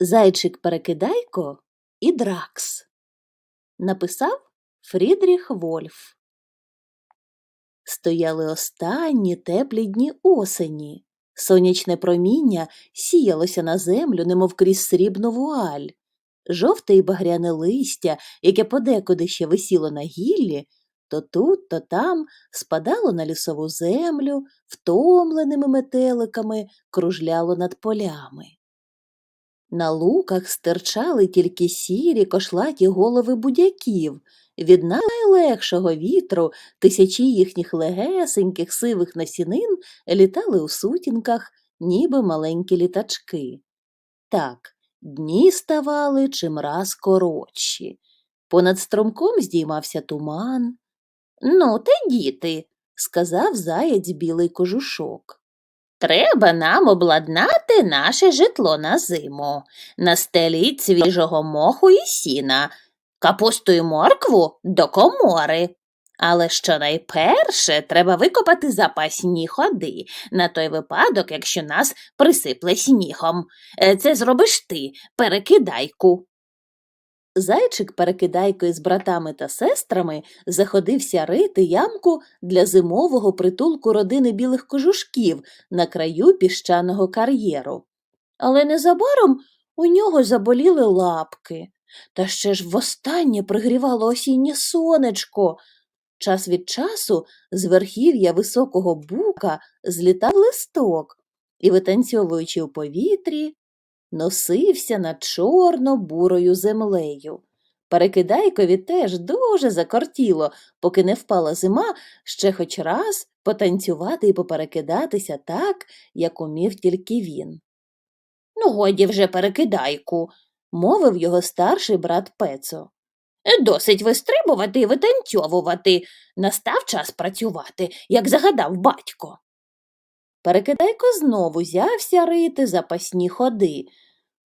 Зайчик Перекидайко і Дракс. Написав Фрідріх Вольф. Стояли останні теплі дні осені. Сонячне проміння сіялося на землю, немов крізь срібну вуаль. Жовте і багряне листя, яке подекуди ще висіло на гіллі, то тут, то там спадало на лісову землю, втомленими метеликами кружляло над полями. На луках стирчали тільки сірі кошлаті голови будяків. Від найлегшого вітру тисячі їхніх легесеньких сивих насінин літали у сутінках, ніби маленькі літачки. Так, дні ставали чимраз коротші. Понад стромком здіймався туман. Ну, те діти, сказав заєць білий кожушок. Треба нам обладнати наше житло на зиму. Настеліть свіжого моху і сіна, капусту і моркву до комори. Але щонайперше треба викопати запасні ходи на той випадок, якщо нас присипле снігом. Е, Це зробиш ти, перекидайку. Зайчик перекидайко із братами та сестрами заходився рити ямку для зимового притулку родини білих кожушків на краю піщаного кар'єру. Але незабаром у нього заболіли лапки. Та ще ж востаннє пригрівало осіннє сонечко. Час від часу з верхів'я високого бука злітав листок і, витанцьовуючи у повітрі, носився над чорно-бурою землею. Перекидайкові теж дуже закортіло, поки не впала зима, ще хоч раз потанцювати і поперекидатися так, як умів тільки він. Ну, годі вже перекидайку, мовив його старший брат Пецо. Досить вистрибувати і витанцьовувати. Настав час працювати, як загадав батько. Перекидайко знову взявся рити запасні ходи.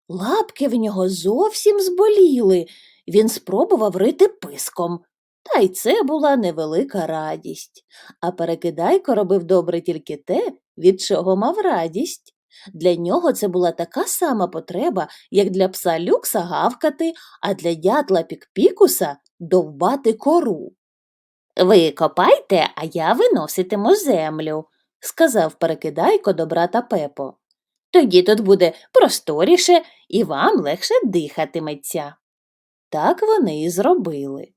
Лапки в нього зовсім зболіли. Він спробував рити писком. Та й це була невелика радість. А перекидайко робив добре тільки те, від чого мав радість. Для нього це була така сама потреба, як для пса люкса гавкати, а для дятла пікпікуса довбати кору. Ви копайте, а я виноситиму землю, сказав перекидайко до брата Пепо. Тоді тут буде просторіше і вам легше дихатиметься. Так вони і зробили.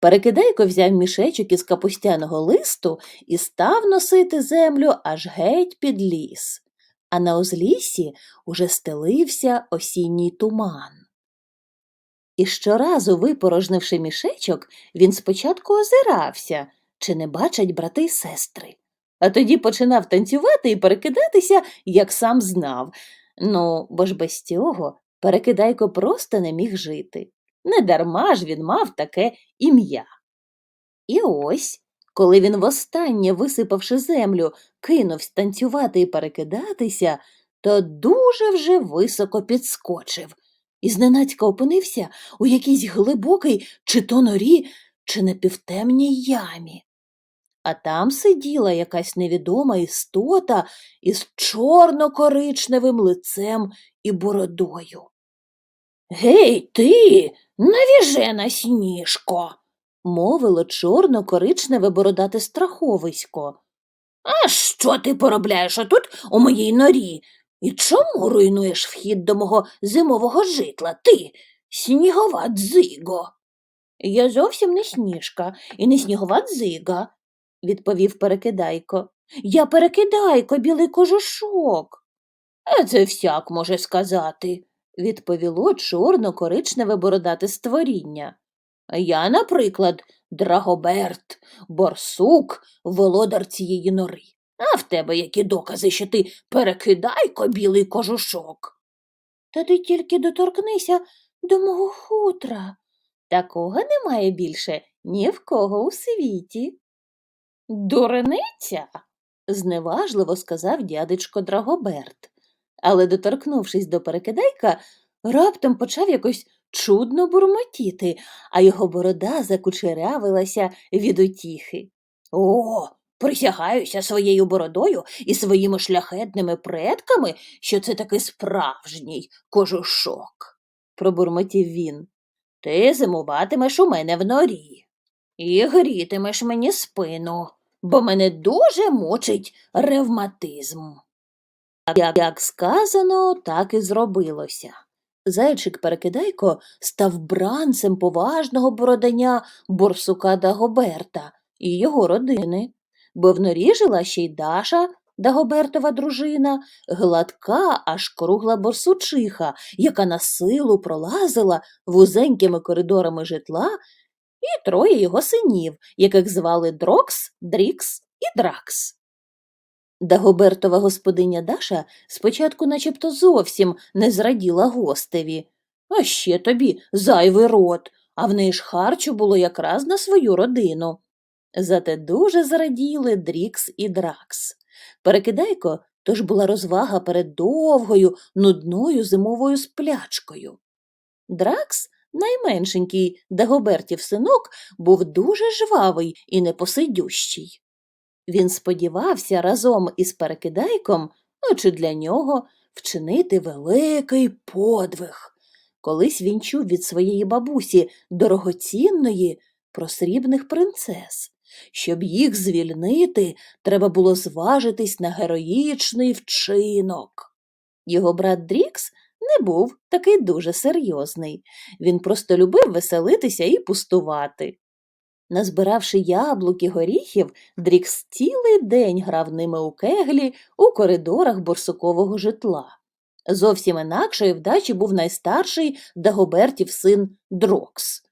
Перекидайко взяв мішечок із капустяного листу і став носити землю аж геть під ліс, а на узліссі уже стелився осінній туман. І щоразу, випорожнивши мішечок, він спочатку озирався, чи не бачать брати й сестри, а тоді починав танцювати і перекидатися, як сам знав. Ну, бо ж без цього перекидайко просто не міг жити. Недарма ж він мав таке ім'я. І ось, коли він востаннє, висипавши землю, кинувся танцювати і перекидатися, то дуже вже високо підскочив і зненацька опинився у якійсь глибокій чи то норі, чи напівтемній ямі. А там сиділа якась невідома істота із чорно-коричневим лицем і бородою. Гей, ти, навіжена сніжко, мовило чорно-коричневе бородате страховисько. А що ти поробляєш отут у моїй норі? І чому руйнуєш вхід до мого зимового житла, ти, снігова дзиго? Я зовсім не сніжка і не снігова дзига, відповів перекидайко. Я перекидайко, білий кожушок. А це всяк може сказати, відповіло чорно-коричневе бородате створіння. Я, наприклад, Драгоберт, борсук, володар цієї нори. А в тебе які докази, що ти перекидайко, білий кожушок? Та ти тільки доторкнися до мого хутра. Такого немає більше ні в кого у світі. Дурниця, зневажливо сказав дядечко Драгоберт, але, доторкнувшись до перекидайка, раптом почав якось чудно бурмотіти, а його борода закучерявилася від утіхи. О, Присягаюся своєю бородою і своїми шляхетними предками, що це таки справжній кожушок, пробурмотів він. Ти зимуватимеш у мене в норі і грітимеш мені спину, бо мене дуже мучить ревматизм. Як, сказано, так і зробилося. Зайчик Перекидайко став бранцем поважного бородання борсука Дагоберта і його родини, бо в норі жила ще й Даша, Дагобертова дружина, гладка, аж кругла борсучиха, яка на силу пролазила вузенькими коридорами житла, і троє його синів, яких звали Дрокс, Дрікс і Дракс. Дагобертова господиня Даша спочатку начебто зовсім не зраділа гостеві. А ще тобі зайвий рот, а в неї ж харчу було якраз на свою родину. Зате дуже зраділи Дрікс і Дракс. Перекидайко тож була розвага перед довгою, нудною зимовою сплячкою. Дракс, найменшенький Дагобертів синок, був дуже жвавий і непосидющий. Він сподівався разом із перекидайком, ну чи для нього, вчинити великий подвиг. Колись він чув від своєї бабусі дорогоцінної про срібних принцес. Щоб їх звільнити, треба було зважитись на героїчний вчинок. Його брат Дрікс не був такий дуже серйозний. Він просто любив веселитися і пустувати. Назбиравши яблук і горіхів, Дрікс цілий день грав ними у кеглі у коридорах борсукового житла. Зовсім інакшої вдачі був найстарший Дагобертів син Дрокс.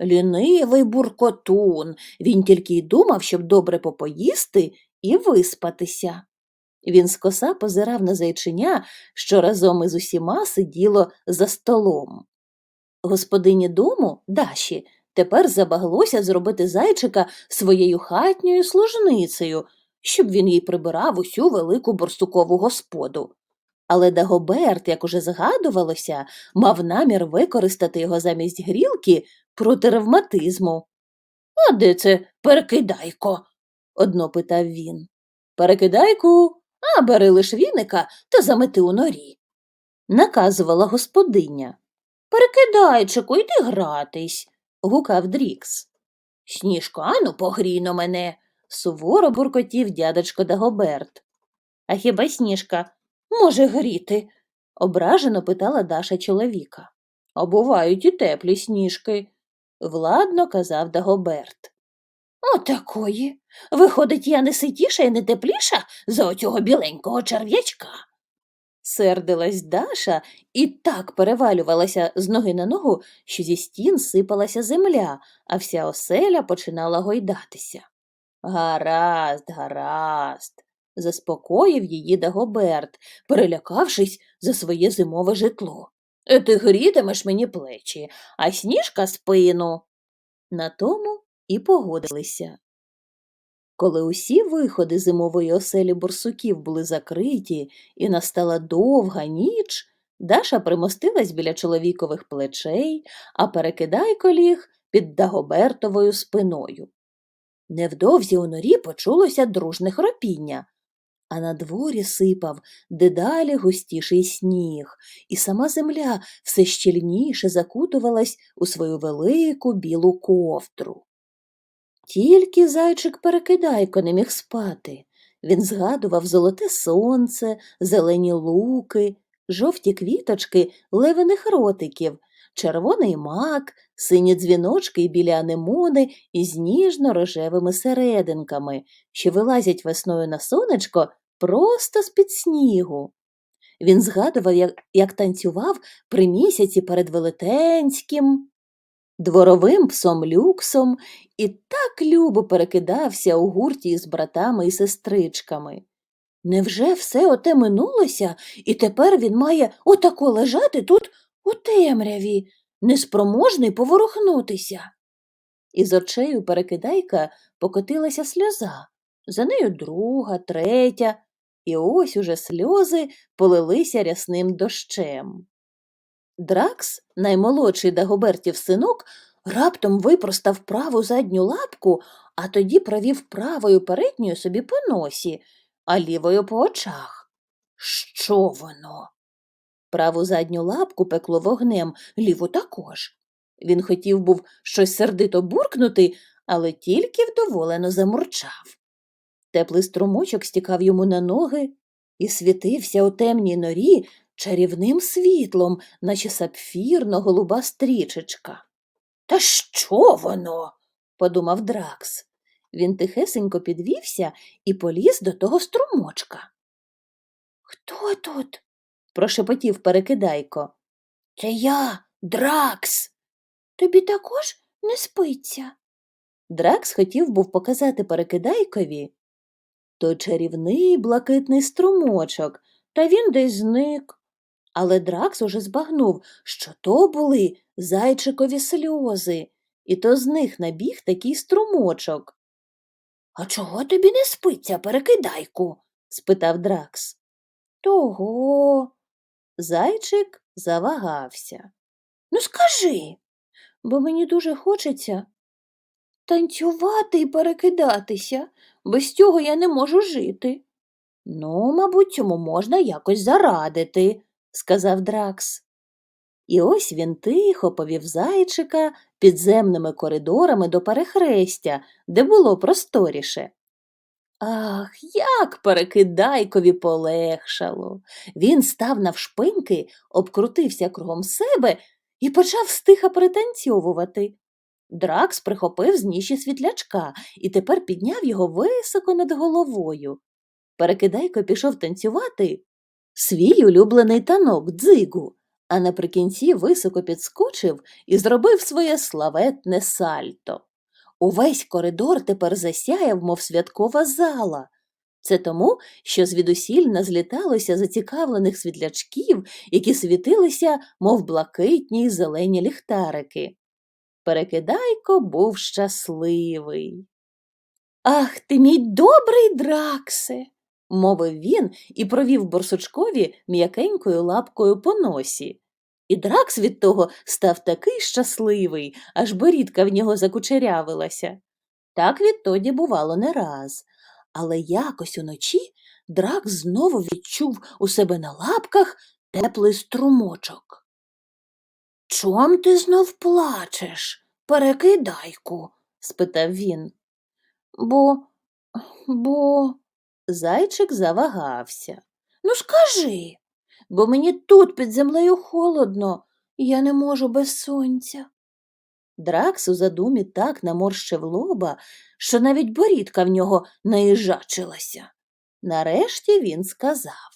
Лінивий буркотун, він тільки й думав, щоб добре попоїсти і виспатися. Він скоса позирав на зайчиня, що разом із усіма сиділо за столом. Господині дому, Даші, тепер забаглося зробити зайчика своєю хатньою служницею, щоб він їй прибирав усю велику борсукову господу. Але Дагоберт, як уже згадувалося, мав намір використати його замість грілки проти ревматизму. А де це перекидайко? одно питав він. Перекидайку, а бери лиш віника та замети у норі. Наказувала господиня. Перекидайчику, йди гратись, гукав Дрікс. Сніжко, ану, погрійно мене, суворо буркотів дядечко Дагоберт. А хіба сніжка може гріти? ображено питала Даша чоловіка. А бувають і теплі сніжки, владно казав Дагоберт. Отакої. Виходить, я не ситіша і не тепліша за оцього біленького черв'ячка. Сердилась Даша і так перевалювалася з ноги на ногу, що зі стін сипалася земля, а вся оселя починала гойдатися. Гаразд, гаразд, заспокоїв її Дагоберт, перелякавшись за своє зимове житло. «Е, Ти грітимеш мені плечі, а сніжка спину. На тому і погодилися. Коли усі виходи зимової оселі борсуків були закриті і настала довга ніч, Даша примостилась біля чоловікових плечей, а перекидайко ліг під Дагобертовою спиною. Невдовзі у норі почулося дружне хропіння, а на дворі сипав дедалі густіший сніг, і сама земля все щільніше закутувалась у свою велику білу ковдру. Тільки зайчик перекидайко не міг спати. Він згадував золоте сонце, зелені луки, жовті квіточки левиних ротиків, червоний мак, сині дзвіночки і білі анемони із ніжно-рожевими серединками, що вилазять весною на сонечко просто з-під снігу. Він згадував, як, як танцював при місяці перед велетенським дворовим псом люксом і так любо перекидався у гурті із братами і сестричками. Невже все оте минулося, і тепер він має отако лежати тут у темряві, неспроможний поворухнутися? Із очей у перекидайка покотилася сльоза, за нею друга, третя, і ось уже сльози полилися рясним дощем. Дракс, наймолодший Дагобертів синок, раптом випростав праву задню лапку, а тоді провів правою передньою собі по носі, а лівою по очах. Що воно? Праву задню лапку пекло вогнем, ліву також. Він хотів був щось сердито буркнути, але тільки вдоволено замурчав. Теплий струмочок стікав йому на ноги і світився у темній норі чарівним світлом, наче сапфірно голуба стрічечка. Та що воно? подумав Дракс. Він тихесенько підвівся і поліз до того струмочка. Хто тут? прошепотів перекидайко. Це я, Дракс. Тобі також не спиться. Дракс хотів був показати перекидайкові. То чарівний блакитний струмочок, та він десь зник. Але Дракс уже збагнув, що то були зайчикові сльози, і то з них набіг такий струмочок. А чого тобі не спиться, перекидайку? спитав Дракс. Того. Зайчик завагався. Ну, скажи, бо мені дуже хочеться танцювати і перекидатися. Без цього я не можу жити. Ну, мабуть, цьому можна якось зарадити, сказав Дракс. І ось він тихо повів зайчика підземними коридорами до перехрестя, де було просторіше. Ах, як перекидайкові полегшало. Він став навшпиньки, обкрутився кругом себе і почав стиха пританцьовувати. Дракс прихопив з ніші світлячка і тепер підняв його високо над головою. Перекидайко пішов танцювати свій улюблений танок дзигу, а наприкінці високо підскочив і зробив своє славетне сальто. Увесь коридор тепер засяяв, мов святкова зала. Це тому, що звідусіль назліталося зацікавлених світлячків, які світилися, мов блакитні й зелені ліхтарики. Перекидайко був щасливий. Ах ти, мій добрий драксе, мовив він і провів борсучкові м'якенькою лапкою по носі. І дракс від того став такий щасливий, аж борідка в нього закучерявилася. Так відтоді бувало не раз. Але якось уночі дракс знову відчув у себе на лапках теплий струмочок. Чом ти знов плачеш, перекидайку? спитав він. Бо, бо. Зайчик завагався. Ну, скажи, бо мені тут під землею холодно, і я не можу без сонця. Дракс у задумі так наморщив лоба, що навіть борідка в нього наїжачилася. Нарешті він сказав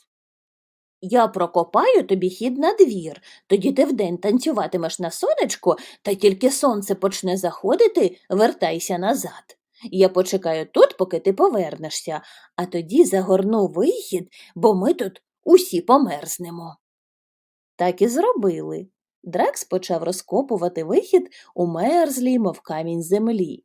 Я прокопаю тобі хід на двір, тоді ти вдень танцюватимеш на сонечку, та тільки сонце почне заходити, вертайся назад. Я почекаю тут, поки ти повернешся, а тоді загорну вихід, бо ми тут усі померзнемо. Так і зробили. Дракс почав розкопувати вихід у мерзлій, мов камінь землі.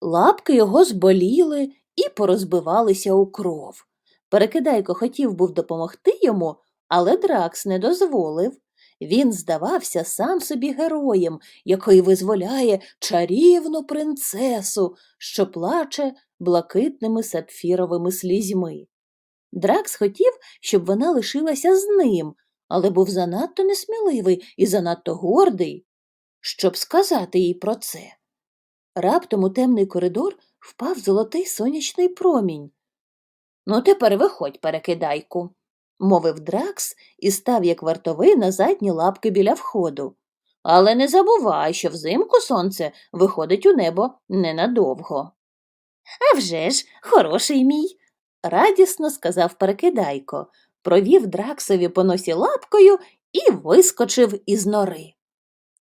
Лапки його зболіли і порозбивалися у кров. Перекидайко хотів був допомогти йому, але Дракс не дозволив. Він здавався сам собі героєм, який визволяє чарівну принцесу, що плаче блакитними сапфіровими слізьми. Дракс хотів, щоб вона лишилася з ним, але був занадто несміливий і занадто гордий, щоб сказати їй про це. Раптом у темний коридор впав золотий сонячний промінь. Ну, тепер виходь, перекидайку, мовив Дракс і став, як вартовий, на задні лапки біля входу. Але не забувай, що взимку сонце виходить у небо ненадовго. «А вже ж, хороший мій, радісно сказав перекидайко, провів Драксові по носі лапкою і вискочив із нори.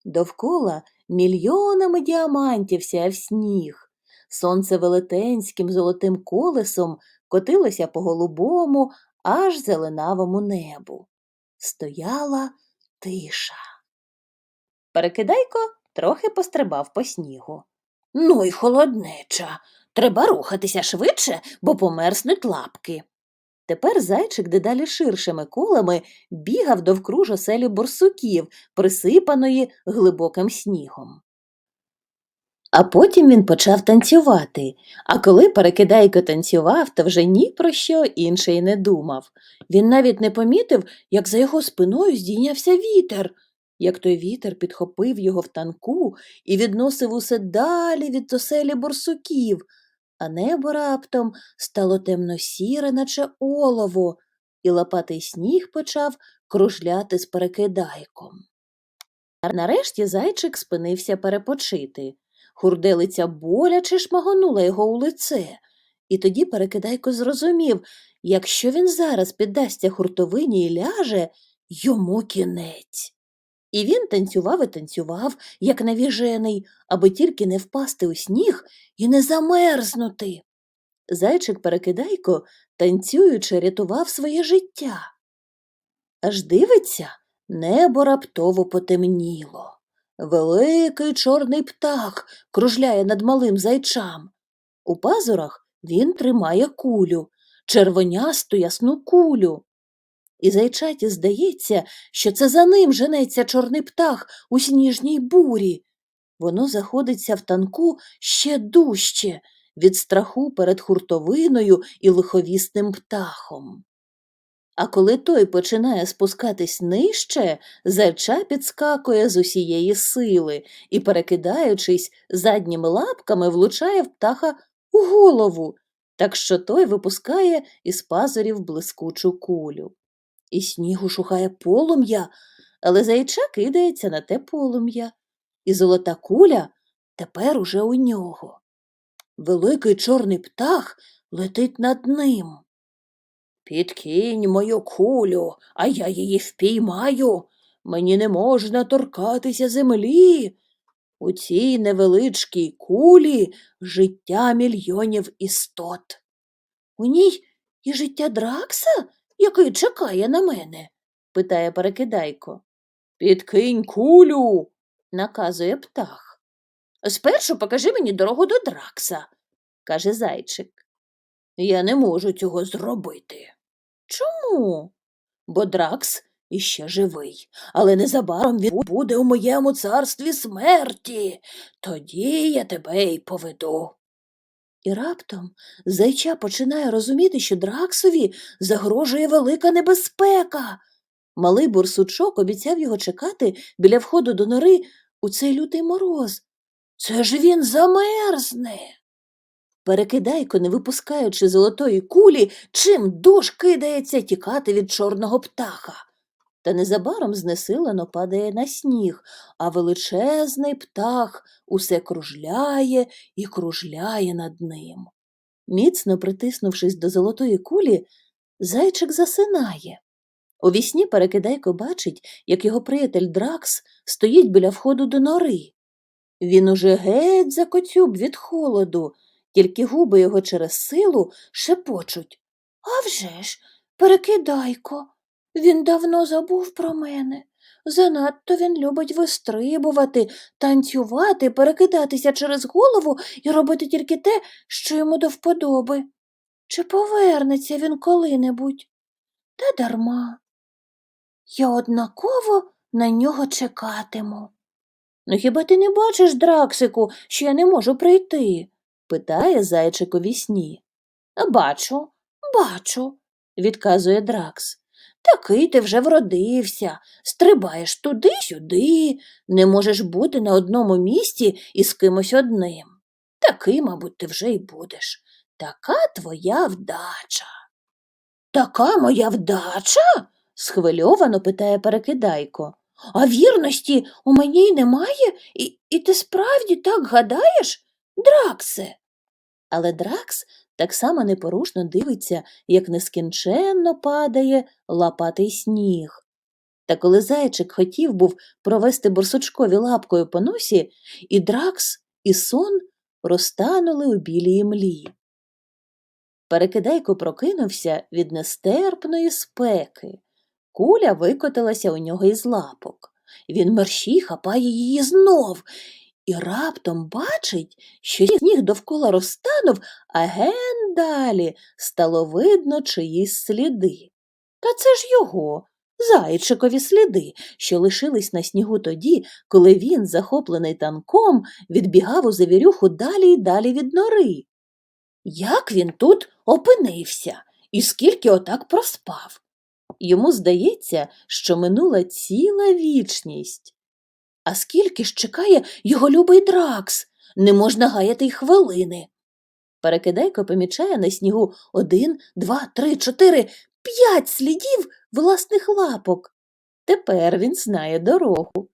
Довкола мільйонами діамантів сяяв сніг. Сонце велетенським золотим колесом котилося по голубому, аж зеленавому небу. Стояла тиша. Перекидайко трохи пострибав по снігу. Ну й холоднеча. Треба рухатися швидше, бо померзнуть лапки. Тепер зайчик дедалі ширшими колами бігав довкруж оселі борсуків, присипаної глибоким снігом. А потім він почав танцювати, а коли перекидайко танцював, то вже ні про що інше й не думав. Він навіть не помітив, як за його спиною здійнявся вітер, як той вітер підхопив його в танку і відносив усе далі від оселі борсуків, а небо раптом стало темно-сіре, наче олово, і лопатий сніг почав кружляти з перекидайком. Нарешті зайчик спинився перепочити. Хурделиця боляче шмагонула його у лице, і тоді перекидайко зрозумів, якщо він зараз піддасться хуртовині і ляже, йому кінець. І він танцював і танцював, як навіжений, аби тільки не впасти у сніг і не замерзнути. Зайчик перекидайко, танцюючи, рятував своє життя. Аж дивиться, небо раптово потемніло. Великий чорний птах кружляє над малим зайчам. У пазурах він тримає кулю, червонясту ясну кулю. І зайчаті здається, що це за ним женеться чорний птах у сніжній бурі. Воно заходиться в танку ще дужче від страху перед хуртовиною і лиховісним птахом. А коли той починає спускатись нижче, зайча підскакує з усієї сили і, перекидаючись задніми лапками, влучає в птаха у голову, так що той випускає із пазурів блискучу кулю. І снігу шукає полум'я, але зайча кидається на те полум'я, і золота куля тепер уже у нього. Великий чорний птах летить над ним. Підкинь мою кулю, а я її впіймаю. Мені не можна торкатися землі. У цій невеличкій кулі життя мільйонів істот. У ній і життя Дракса, який чекає на мене? питає перекидайко. Підкинь кулю, наказує птах. Спершу покажи мені дорогу до Дракса, каже зайчик. Я не можу цього зробити. Чому? Бо Дракс іще живий, але незабаром він буде у моєму царстві смерті. Тоді я тебе й поведу. І раптом зайча починає розуміти, що Драксові загрожує велика небезпека. Малий бурсучок обіцяв його чекати біля входу до нори у цей лютий мороз. Це ж він замерзне. Перекидайко, не випускаючи золотої кулі, чим душ кидається тікати від чорного птаха. Та незабаром знесилено падає на сніг, а величезний птах усе кружляє і кружляє над ним. Міцно притиснувшись до золотої кулі, зайчик засинає. У вісні перекидайко бачить, як його приятель Дракс стоїть біля входу до нори. Він уже геть закоцюб від холоду, тільки губи його через силу шепочуть. «А вже ж, перекидайко, він давно забув про мене. Занадто він любить вистрибувати, танцювати, перекидатися через голову і робити тільки те, що йому до вподоби. Чи повернеться він коли-небудь? Та дарма. Я однаково на нього чекатиму. Ну хіба ти не бачиш, Драксику, що я не можу прийти? Питає зайчик у вісні. Бачу, бачу, відказує Дракс. Такий ти вже вродився, стрибаєш туди-сюди, не можеш бути на одному місці із кимось одним. Такий, мабуть, ти вже й будеш. Така твоя вдача. Така моя вдача? схвильовано питає перекидайко. А вірності у мені й немає, і, і ти справді так гадаєш, Драксе? Але Дракс так само непорушно дивиться, як нескінченно падає лапатий сніг. Та коли зайчик хотів був провести борсучкові лапкою по носі, і Дракс, і сон розтанули у білій млі. Перекидайко прокинувся від нестерпної спеки. Куля викотилася у нього із лапок. Він мерщій хапає її знов і раптом бачить, що сніг довкола розтанув, а ген далі стало видно чиїсь сліди. Та це ж його, зайчикові сліди, що лишились на снігу тоді, коли він, захоплений танком, відбігав у завірюху далі й далі від нори. Як він тут опинився і скільки отак проспав? Йому здається, що минула ціла вічність. А скільки ж чекає його любий дракс? Не можна гаяти й хвилини. Перекидайко помічає на снігу один, два, три, чотири, п'ять слідів власних лапок. Тепер він знає дорогу.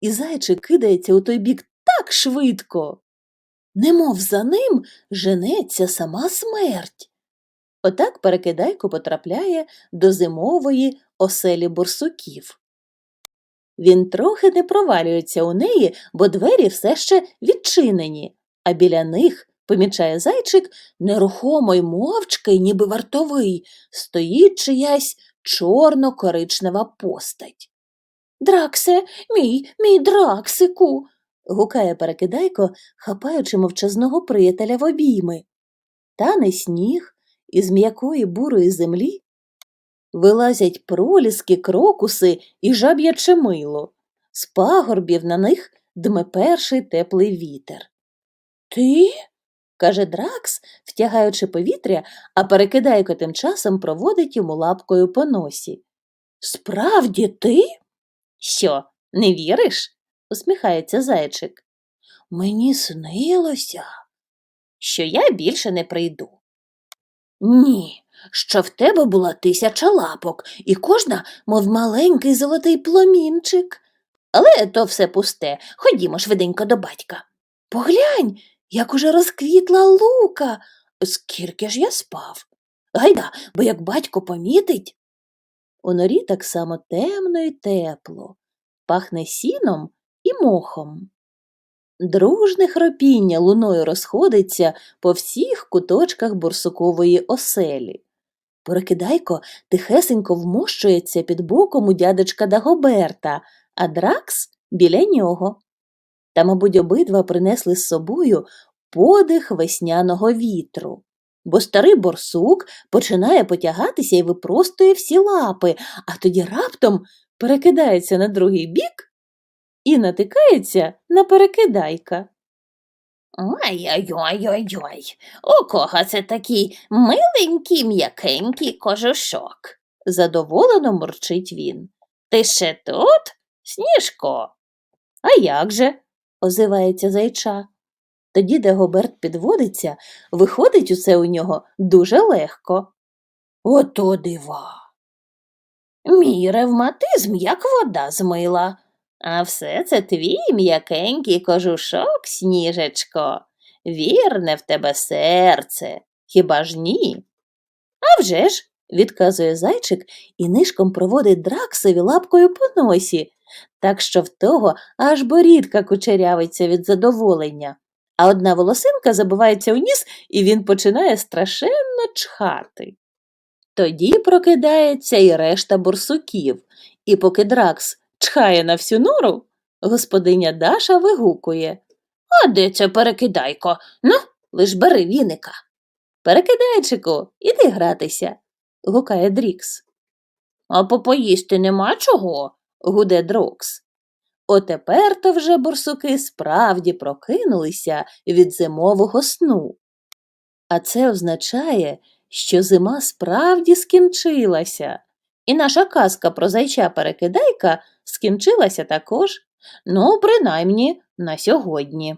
І зайчик кидається у той бік так швидко, немов за ним женеться сама смерть. Отак перекидайко потрапляє до зимової оселі борсуків. Він трохи не провалюється у неї, бо двері все ще відчинені, а біля них, помічає зайчик, нерухомо й мовчки, ніби вартовий, стоїть чиясь чорно-коричнева постать. Драксе, мій, мій драксику. гукає перекидайко, хапаючи мовчазного приятеля в обійми. Тане сніг із м'якої бурої землі вилазять проліски, крокуси і жаб'яче мило. З пагорбів на них дме перший теплий вітер. Ти? каже Дракс, втягаючи повітря, а перекидайко тим часом проводить йому лапкою по носі. Справді ти? Що, не віриш? усміхається зайчик. Мені снилося, що я більше не прийду. Ні, що в тебе була тисяча лапок, і кожна, мов маленький золотий пломінчик. Але то все пусте. Ходімо швиденько до батька. Поглянь, як уже розквітла лука. Скільки ж я спав? Гайда, бо як батько помітить. У норі так само темно і тепло, пахне сіном і мохом. Дружне хропіння луною розходиться по всіх куточках бурсукової оселі. Порокидайко тихесенько вмощується під боком у дядечка Дагоберта, а Дракс біля нього. Та, мабуть, обидва принесли з собою подих весняного вітру. Бо старий борсук починає потягатися і випростує всі лапи, а тоді раптом перекидається на другий бік і натикається на перекидайка. Ой-ой-ой-ой-ой, у кого це такий миленький м'якенький кожушок? задоволено мурчить він. Ти ще тут, Сніжко? А як же? озивається зайча. Тоді Дагоберт підводиться, виходить усе у нього дуже легко. Ото дива. Мій ревматизм, як вода змила. А все це твій м'якенький кожушок, сніжечко. Вірне в тебе серце, хіба ж ні? «А вже ж», – відказує зайчик і нишком проводить драксові лапкою по носі, так що в того аж борідка кучерявиться від задоволення, а одна волосинка забивається в ніс, і він починає страшенно чхати. Тоді прокидається і решта бурсуків, і поки дракс чхає на всю нору, господиня Даша вигукує. А де це перекидайко? Ну, лиш бери віника. Перекидайчику, іди гратися, гукає Дрікс. А попоїсти нема чого, гуде Дрокс. Отепер то вже борсуки справді прокинулися від зимового сну. А це означає, що зима справді скінчилася, і наша казка про зайча перекидайка скінчилася також, ну, принаймні, на сьогодні.